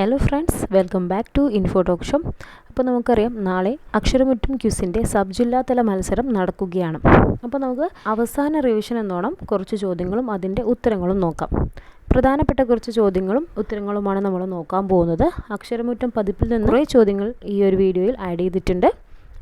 Hello friends welcome back to info talk show അപ്പോൾ നമുക്കറിയാം നാളെ അക്ഷരമുറ്റം ക്യൂസിന്റെ സബ് ജില്ലാതല മത്സരം നടക്കുകയാണ്. അപ്പോൾ നമുക്ക് അവസാന റിവിഷൻ എന്നോണം കുറച്ച് ചോദ്യങ്ങളും അതിന്റെ ഉത്തരങ്ങളും നോക്കാം. പ്രധാനപ്പെട്ട കുറച്ച് ചോദ്യങ്ങളും ഉത്തരങ്ങളുമാണ് നമ്മൾ നോക്കാൻ പോകുന്നത്. അക്ഷരമുറ്റം പതിപ്പിൽ നിന്ന് കുറേ ചോദ്യങ്ങൾ ഈ ഒരു വീഡിയോയിൽ ആഡ് ചെയ്തിട്ടുണ്ട്.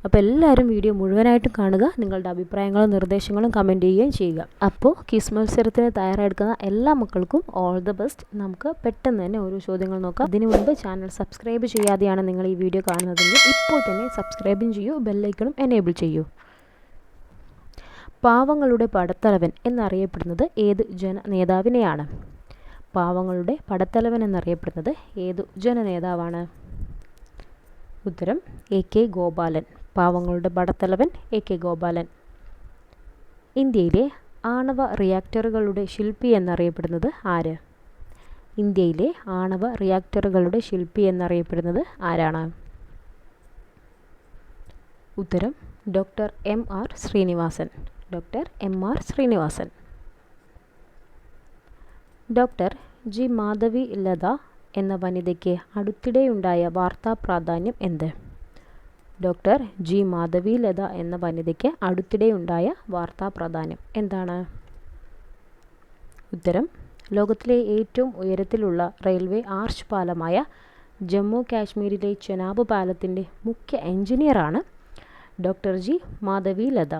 അപ്പോൾ എല്ലാവരും വീഡിയോ മുഴുവനായിട്ടും കാണുക നിങ്ങളുടെ അഭിപ്രായങ്ങളും നിർദ്ദേശങ്ങളും കമന്റ് ചെയ്യുകയും ചെയ്യുക. അപ്പോൾ ക്വിസ് മത്സരത്തിന് തയ്യാറെടുക്കുന്ന എല്ലാ മക്കൾക്കും ഓൾ ദ ബെസ്റ്റ് നമുക്ക് പെട്ടെന്ന് തന്നെ ഓരോ ചോദ്യങ്ങൾ നോക്കാം. അതിനു മുൻപ് ചാനൽ സബ്സ്ക്രൈബ് ചെയ്യാതെയാണ് നിങ്ങൾ ഈ വീഡിയോ കാണുന്നതെങ്കിൽ ഇപ്പോൾ തന്നെ സബ്സ്ക്രൈബും ചെയ്യൂ ബെല്ലൈക്കണും എനേബിൾ ചെയ്യൂ. പാവങ്ങളുടെ പടത്തലവൻ എന്നറിയപ്പെടുന്നത് ഏത് ജന നേതാവിനെയാണ് പാവങ്ങളുടെ പടത്തലവൻ എന്നറിയപ്പെടുന്നത് ഏതു ജനനേതാവാണ്? ഉത്തരം എ കെ ഗോപാലൻ. പാവങ്ങളുടെ പടത്തലവൻ എ കെ ഗോപാലൻ. ഇന്ത്യയിലെ ആണവ റിയാക്ടറുകളുടെ ശില്പി എന്നറിയപ്പെടുന്നത് ആര്? ഇന്ത്യയിലെ ആണവ റിയാക്ടറുകളുടെ ശില്പി എന്നറിയപ്പെടുന്നത് ആരാണ്? ഉത്തരം doctor M R Srinivasan. Doctor M R Srinivasan. Doctor G. Madhavi Latha എന്ന വനിതയ്ക്ക് അടുത്തിടെയുണ്ടായ വാർത്താ പ്രാധാന്യം എന്ത്? ഡോക്ടർ ജി മാധവി ലത എന്ന വനിതയ്ക്ക് അടുത്തിടെയുണ്ടായ വാർത്താ പ്രാധാന്യം എന്താണ്? ഉത്തരം ലോകത്തിലെ ഏറ്റവും ഉയരത്തിലുള്ള റെയിൽവേ ആർച്ച് പാലമായ ജമ്മു കാശ്മീരിലെ ചെനാബ് പാലത്തിന്റെ മുഖ്യ എഞ്ചിനീയറാണ് ഡോക്ടർ ജി മാധവി ലത.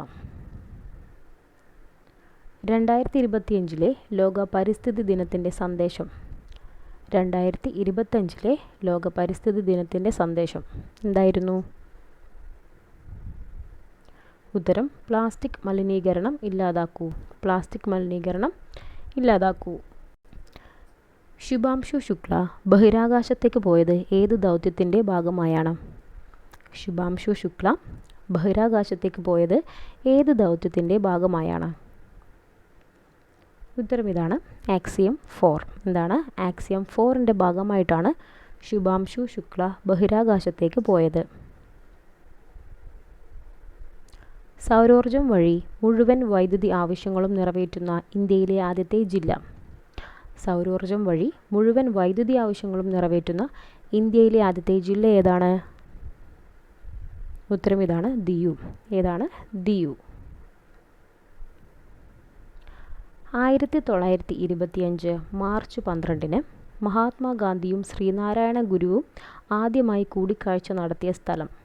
രണ്ടായിരത്തി ഇരുപത്തിയഞ്ചിലെ ലോക പരിസ്ഥിതി ദിനത്തിന്റെ സന്ദേശം. രണ്ടായിരത്തി ഇരുപത്തഞ്ചിലെ ലോക പരിസ്ഥിതി ദിനത്തിന്റെ സന്ദേശം. എന്തായിരുന്നു? ഉത്തരം പ്ലാസ്റ്റിക് മലിനീകരണം ഇല്ലാതാക്കൂ. പ്ലാസ്റ്റിക് മലിനീകരണം ഇല്ലാതാക്കൂ. ശുഭാംശു ശുക്ല ബഹിരാകാശത്തേക്ക് പോയത് ഏത് ദൗത്യത്തിന്റെ ഭാഗമായാണ്? ശുഭാംശു ശുക്ല ബഹിരാകാശത്തേക്ക് പോയത് ഏത് ദൗത്യത്തിന്റെ ഭാഗമായാണ്? ഉത്തരം ഇതാണ് ആക്സിയം ഫോർ. എന്താണ് ആക്സിയം ഫോറിന്റെ ഭാഗമായിട്ടാണ് ശുഭാംശു ശുക്ല ബഹിരാകാശത്തേക്ക് പോയത്? സൗരോർജം വഴി മുഴുവൻ വൈദ്യുതി ആവശ്യങ്ങളും നിറവേറ്റുന്ന ഇന്ത്യയിലെ ആദ്യത്തെ ജില്ല. സൗരോർജം വഴി മുഴുവൻ വൈദ്യുതി ആവശ്യങ്ങളും നിറവേറ്റുന്ന ഇന്ത്യയിലെ ആദ്യത്തെ ജില്ല ഏതാണ്? ഉത്തരം ഇതാണ് ദിയു. ഏതാണ്? ദിയു. ആയിരത്തി തൊള്ളായിരത്തി ഇരുപത്തിയഞ്ച് മാർച്ച് പന്ത്രണ്ടിന് മഹാത്മാഗാന്ധിയും ശ്രീനാരായണ ഗുരുവും ആദ്യമായി കൂടിക്കാഴ്ച നടത്തിയ സ്ഥലം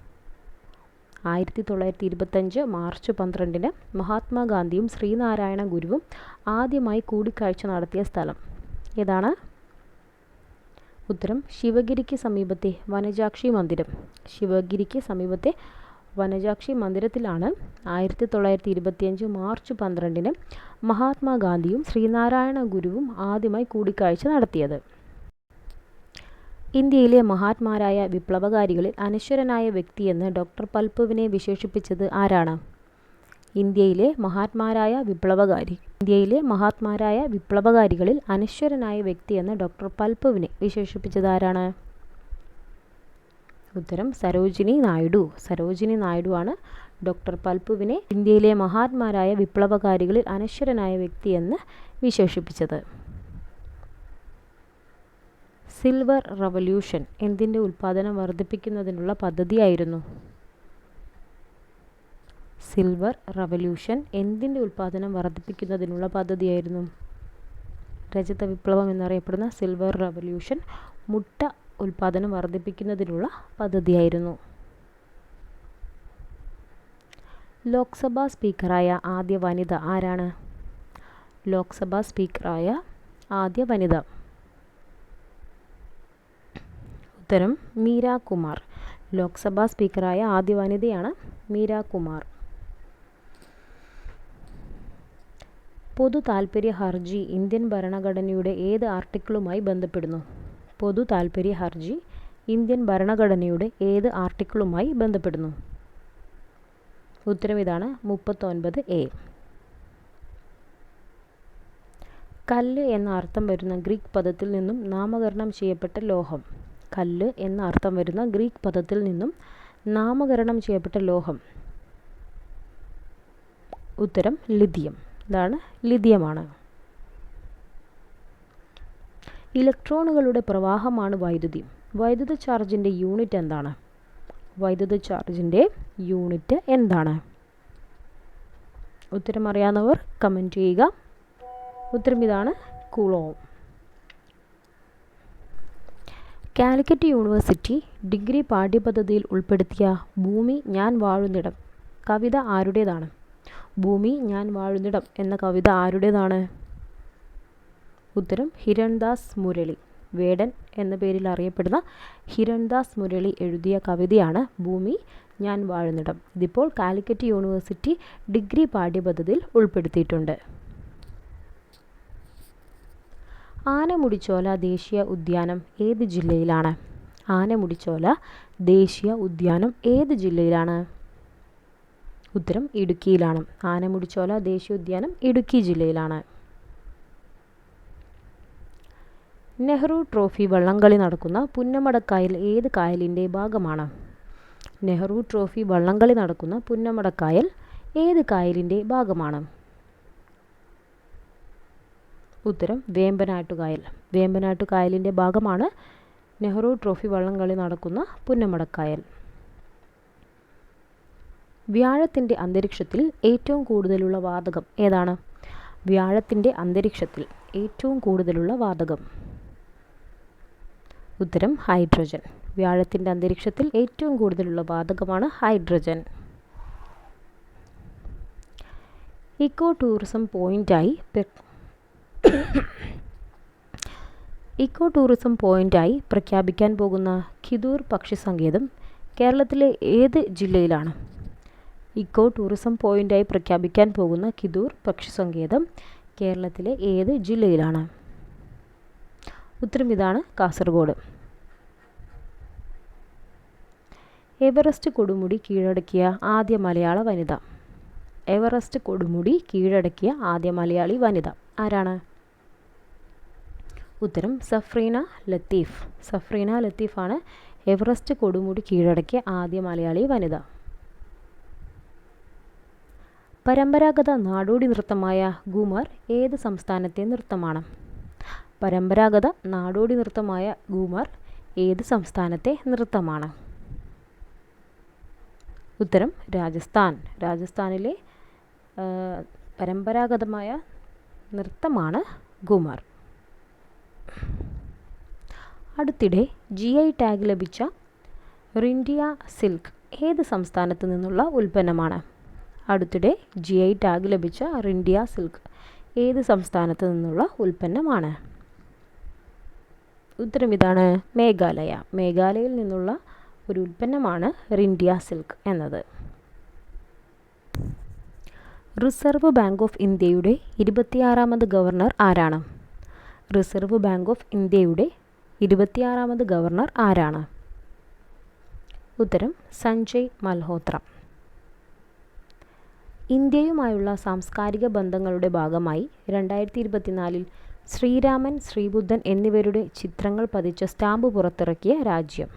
ആയിരത്തി തൊള്ളായിരത്തി ഇരുപത്തഞ്ച് മാർച്ച് പന്ത്രണ്ടിന് മഹാത്മാഗാന്ധിയും ശ്രീനാരായണ ഗുരുവും ആദ്യമായി കൂടിക്കാഴ്ച നടത്തിയ സ്ഥലം. ഏതാണ്? ഉത്തരം ശിവഗിരിക്ക് സമീപത്തെ വനജാക്ഷി മന്ദിരം. ശിവഗിരിക്ക് സമീപത്തെ വനജാക്ഷി മന്ദിരത്തിലാണ് ആയിരത്തി തൊള്ളായിരത്തി ഇരുപത്തിയഞ്ച് മാർച്ച് പന്ത്രണ്ടിന് മഹാത്മാഗാന്ധിയും ശ്രീനാരായണ ഗുരുവും ആദ്യമായി കൂടിക്കാഴ്ച നടത്തിയത്. ഇന്ത്യയിലെ മഹാത്മാരായ വിപ്ലവകാരികളിൽ അനശ്വരനായ വ്യക്തിയെന്ന് ഡോക്ടർ പൽപുവിനെ വിശേഷിപ്പിച്ചത് ആരാണ്? ഇന്ത്യയിലെ മഹാത്മാരായ വിപ്ലവകാരി. ഇന്ത്യയിലെ മഹാത്മാരായ വിപ്ലവകാരികളിൽ അനശ്വരനായ വ്യക്തിയെന്ന് ഡോക്ടർ പൽപുവിനെ വിശേഷിപ്പിച്ചത് ആരാണ്? ഉത്തരം സരോജിനി നായിഡു. സരോജിനി നായിഡു ആണ് ഡോക്ടർ പൽപുവിനെ ഇന്ത്യയിലെ മഹാത്മാരായ വിപ്ലവകാരികളിൽ അനശ്വരനായ വ്യക്തിയെന്ന് വിശേഷിപ്പിച്ചത്. സിൽവർ റവല്യൂഷൻ എന്തിന്റെ ഉൽപ്പാദനം വർദ്ധിപ്പിക്കുന്നതിനുള്ള പദ്ധതിയായിരുന്നു? സിൽവർ റവല്യൂഷൻ എന്തിന്റെ ഉൽപ്പാദനം വർദ്ധിപ്പിക്കുന്നതിനുള്ള പദ്ധതിയായിരുന്നു? രജത വിപ്ലവം എന്നറിയപ്പെടുന്ന സിൽവർ റവല്യൂഷൻ മുട്ട ഉൽപ്പാദനം വർദ്ധിപ്പിക്കുന്നതിനുള്ള പദ്ധതിയായിരുന്നു. ലോക്സഭാ സ്പീക്കറായ ആദ്യ വനിത ആരാണ്? ലോക്സഭാ സ്പീക്കറായ ആദ്യ വനിത ഉത്തരം മീര കുമാർ. ലോക്സഭാ സ്പീക്കറായ ആദ്യ വനിതയാണ് മീര കുമാർ. പൊതു താൽപ്പര്യ ഹർജി ഇന്ത്യൻ ഭരണഘടനയുടെ ഏത് ആർട്ടിക്കിളുമായി ബന്ധപ്പെടുന്നു? പൊതു താൽപ്പര്യ ഹർജി ഇന്ത്യൻ ഭരണഘടനയുടെ ഏത് ആർട്ടിക്കിളുമായി ബന്ധപ്പെടുന്നു? ഉത്തരം ഇതാണ് മുപ്പത്തൊൻപത് എ. കല്ല് എന്ന അർത്ഥം വരുന്ന ഗ്രീക്ക് പദത്തിൽ നിന്നും നാമകരണം ചെയ്യപ്പെട്ട ലോഹം. കല്ല് എന്ന അർത്ഥം വരുന്ന ഗ്രീക്ക് പദത്തിൽ നിന്നും നാമകരണം ചെയ്യപ്പെട്ട ലോഹം. ഉത്തരം ലിഥിയം. ഇതാണ് ലിഥിയമാണ്. ഇലക്ട്രോണുകളുടെ പ്രവാഹമാണ് വൈദ്യുതി. വൈദ്യുത ചാർജിന്റെ യൂണിറ്റ് എന്താണ്? വൈദ്യുത ചാർജിന്റെ യൂണിറ്റ് എന്താണ്? ഉത്തരം അറിയാവുന്നവർ കമന്റ് ചെയ്യുക. ഉത്തരം ഇതാണ് കൂളോം. കാലിക്കറ്റ് യൂണിവേഴ്സിറ്റി ഡിഗ്രി പാഠ്യപദ്ധതിയിൽ ഉൾപ്പെടുത്തിയ ഭൂമി ഞാൻ വാഴുന്നിടം കവിത ആരുടേതാണ്? ഭൂമി ഞാൻ വാഴുന്നിടം എന്ന കവിത ആരുടേതാണ്? ഉത്തരം ഹിരൺദാസ് മുരളി. വേടൻ എന്ന പേരിൽ അറിയപ്പെടുന്ന ഹിരൺദാസ് മുരളി എഴുതിയ കവിതയാണ് ഭൂമി ഞാൻ വാഴുന്നിടം. ഇതിപ്പോൾ കാലിക്കറ്റ് യൂണിവേഴ്സിറ്റി ഡിഗ്രി പാഠ്യപദ്ധതിയിൽ ഉൾപ്പെടുത്തിയിട്ടുണ്ട്. ആനമുടിച്ചോല ദേശീയ ഉദ്യാനം ഏത് ജില്ലയിലാണ്? ആനമുടിച്ചോല ദേശീയ ഉദ്യാനം ഏത് ജില്ലയിലാണ്? ഉത്തരം ഇടുക്കിയിലാണ്. ആനമുടിച്ചോല ദേശീയ ഉദ്യാനം ഇടുക്കി ജില്ലയിലാണ്. നെഹ്റു ട്രോഫി വള്ളംകളി നടക്കുന്ന പുന്നമടക്കായൽ ഏത് കായലിന്റെ ഭാഗമാണ്? നെഹ്റു ട്രോഫി വള്ളംകളി നടക്കുന്ന പുന്നമടക്കായൽ ഏത് കായലിന്റെ ഭാഗമാണ്? ഉത്തരം വേമ്പനാട്ടുകായൽ. വേമ്പനാട്ടുകായലിന്റെ ഭാഗമാണ് നെഹ്റു ട്രോഫി വള്ളംകളി നടക്കുന്ന പുന്നമടക്കായൽ. വ്യാഴത്തിന്റെ അന്തരീക്ഷത്തിൽ ഏറ്റവും കൂടുതലുള്ള വാതകം ഏതാണ്? വ്യാഴത്തിന്റെ അന്തരീക്ഷത്തിൽ ഏറ്റവും കൂടുതലുള്ള വാതകം. ഉത്തരം ഹൈഡ്രജൻ. വ്യാഴത്തിന്റെ അന്തരീക്ഷത്തിൽ ഏറ്റവും കൂടുതലുള്ള വാതകമാണ് ഹൈഡ്രജൻ. ഇക്കോ ടൂറിസം പോയിന്റായി ഇക്കോ ടൂറിസം പോയിന്റായി പ്രഖ്യാപിക്കാൻ പോകുന്ന കിദൂർ പക്ഷി സങ്കേതം കേരളത്തിലെ ഏത് ജില്ലയിലാണ്? ഇക്കോ ടൂറിസം പോയിന്റായി പ്രഖ്യാപിക്കാൻ പോകുന്ന കിദൂർ പക്ഷി സങ്കേതം കേരളത്തിലെ ഏത് ജില്ലയിലാണ്? ഉത്തരം ഇതാണ് കാസർഗോഡ്. എവറസ്റ്റ് കൊടുമുടി കീഴടക്കിയ ആദ്യ മലയാള വനിത. എവറസ്റ്റ് കൊടുമുടി കീഴടക്കിയ ആദ്യ മലയാളി വനിത ആരാണ്? ഉത്തരം സഫ്രീന ലത്തീഫ്. സഫ്രീന ലത്തീഫാണ് എവറസ്റ്റ് കൊടുമുടി കീഴടക്കിയ ആദ്യ മലയാളി വനിത. പരമ്പരാഗത നാടോടി നൃത്തമായ ഗൂമർ ഏത് സംസ്ഥാനത്തെ നൃത്തമാണ്? പരമ്പരാഗത നാടോടി നൃത്തമായ ഗൂമർ ഏത് സംസ്ഥാനത്തെ നൃത്തമാണ്? ഉത്തരം രാജസ്ഥാൻ. രാജസ്ഥാനിലെ പരമ്പരാഗതമായ നൃത്തമാണ് ഗുമർ. അടുത്തിടെ ജി ഐ ടാഗ് ലഭിച്ച റിൻഡിയ സിൽക്ക് ഏത് സംസ്ഥാനത്ത് നിന്നുള്ള ഉൽപ്പന്നമാണ്? അടുത്തിടെ ജി ഐ ടാഗ് ലഭിച്ച റിൻഡിയ സിൽക്ക് ഏത് സംസ്ഥാനത്ത് നിന്നുള്ള ഉൽപ്പന്നമാണ്? ഉത്തരം ഇതാണ് മേഘാലയ. മേഘാലയയിൽ നിന്നുള്ള ഒരു ഉൽപ്പന്നമാണ് റിൻഡിയ സിൽക്ക് എന്നത്. റിസർവ് ബാങ്ക് ഓഫ് ഇന്ത്യയുടെ ഇരുപത്തിയാറാമത് ഗവർണർ ആരാണ്? റിസർവ് ബാങ്ക് ഓഫ് ഇന്ത്യയുടെ ഇരുപത്തിയാറാമത് ഗവർണർ ആരാണ്? ഉത്തരം സഞ്ജയ് മൽഹോത്ര. ഇന്ത്യയുമായുള്ള സാംസ്കാരിക ബന്ധങ്ങളുടെ ഭാഗമായി രണ്ടായിരത്തി ഇരുപത്തിനാലിൽ ശ്രീരാമൻ ശ്രീബുദ്ധൻ എന്നിവരുടെ ചിത്രങ്ങൾ പതിച്ച സ്റ്റാമ്പ് പുറത്തിറക്കിയ രാജ്യം.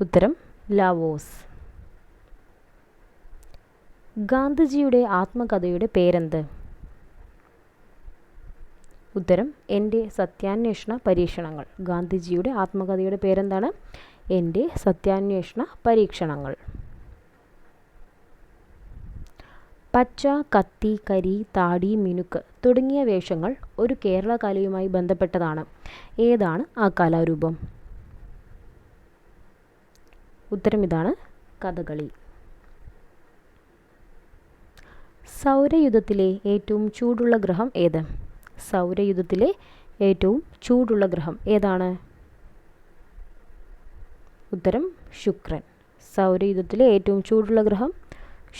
ഉത്തരം ലാവോസ്. ഗാന്ധിജിയുടെ ആത്മകഥയുടെ പേരെന്ത്? ഉത്തരം എന്റെ സത്യാന്വേഷണ പരീക്ഷണങ്ങൾ. ഗാന്ധിജിയുടെ ആത്മകഥയുടെ പേരെന്താണ്? എന്റെ സത്യാന്വേഷണ പരീക്ഷണങ്ങൾ. പച്ച കത്തി കരി താടി മിനുക്ക് തുടങ്ങിയ വേഷങ്ങൾ ഒരു കേരള കലയുമായി ബന്ധപ്പെട്ടതാണ്. ഏതാണ് ആ കലാരൂപം? ഉത്തരം ഇതാണ് കഥകളി. സൗരയുധത്തിലെ ഏറ്റവും ചൂടുള്ള ഗ്രഹം ഏത്? സൗരയുധത്തിലെ ഏറ്റവും ചൂടുള്ള ഗ്രഹം ഏതാണ്? ഉത്തരം ശുക്രൻ. സൗരയുധത്തിലെ ഏറ്റവും ചൂടുള്ള ഗ്രഹം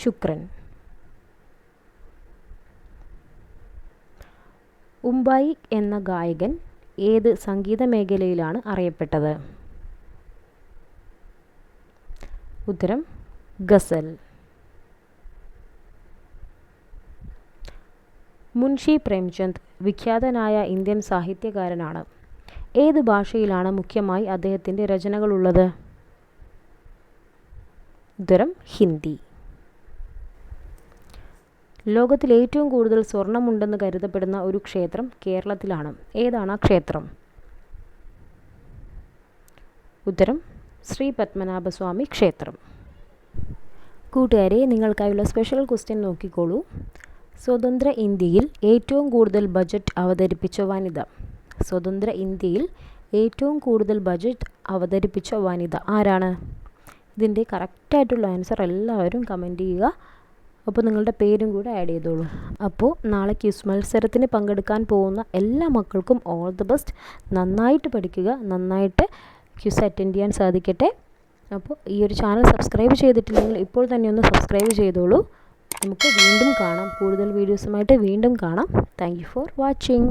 ശുക്രൻ. ഉംബായി എന്ന ഗായകൻ ഏത് സംഗീത മേഖലയിലാണ് അറിയപ്പെട്ടത്? ഉത്തരം ഗസൽ. മുൻഷി പ്രേംചന്ദ് വിഖ്യാതനായ ഇന്ത്യൻ സാഹിത്യകാരനാണ്. ഏത് ഭാഷയിലാണ് മുഖ്യമായി അദ്ദേഹത്തിന്റെ രചനകളുള്ളത്? ഉത്തരം ഹിന്ദി. ലോകത്തിൽ ഏറ്റവും കൂടുതൽ സ്വർണമുണ്ടെന്ന് കരുതപ്പെടുന്ന ഒരു ക്ഷേത്രം കേരളത്തിലാണ്. ഏതാണ് ആ ക്ഷേത്രം? ഉത്തരം ശ്രീ പത്മനാഭസ്വാമി ക്ഷേത്രം. കൂട്ടുകാരെ നിങ്ങൾക്കായുള്ള സ്പെഷ്യൽ ക്വസ്റ്റ്യൻ നോക്കിക്കോളൂ. സ്വതന്ത്ര ഇന്ത്യയിൽ ഏറ്റവും കൂടുതൽ ബജറ്റ് അവതരിപ്പിച്ച വനിത. സ്വതന്ത്ര ഇന്ത്യയിൽ ഏറ്റവും കൂടുതൽ ബജറ്റ് അവതരിപ്പിച്ച വനിത ആരാണ്? ഇതിന്റെ കറക്റ്റായിട്ടുള്ള ആൻസർ എല്ലാവരും കമന്റ് ചെയ്യുക. അപ്പോൾ നിങ്ങളുടെ പേരും കൂടെ ആഡ് ചെയ്തോളൂ. അപ്പോൾ നാളെ ക്യൂസ് മത്സരത്തിന് പങ്കെടുക്കാൻ പോകുന്ന എല്ലാ മക്കൾക്കും ഓൾ ദി ബെസ്റ്റ് നന്നായിട്ട് പഠിക്കുക നന്നായിട്ട് ക്യൂസ് അറ്റൻഡ് ചെയ്യാൻ സാധിക്കട്ടെ. അപ്പോൾ ഈ ഒരു ചാനൽ സബ്സ്ക്രൈബ് ചെയ്തിട്ടില്ലെങ്കിൽ ഇപ്പോൾ തന്നെ ഒന്ന് സബ്സ്ക്രൈബ് ചെയ്തോളൂ. നമുക്ക് വീണ്ടും കാണാം. കൂടുതൽ വീഡിയോസുമായിട്ട് വീണ്ടും കാണാം. Thank for watching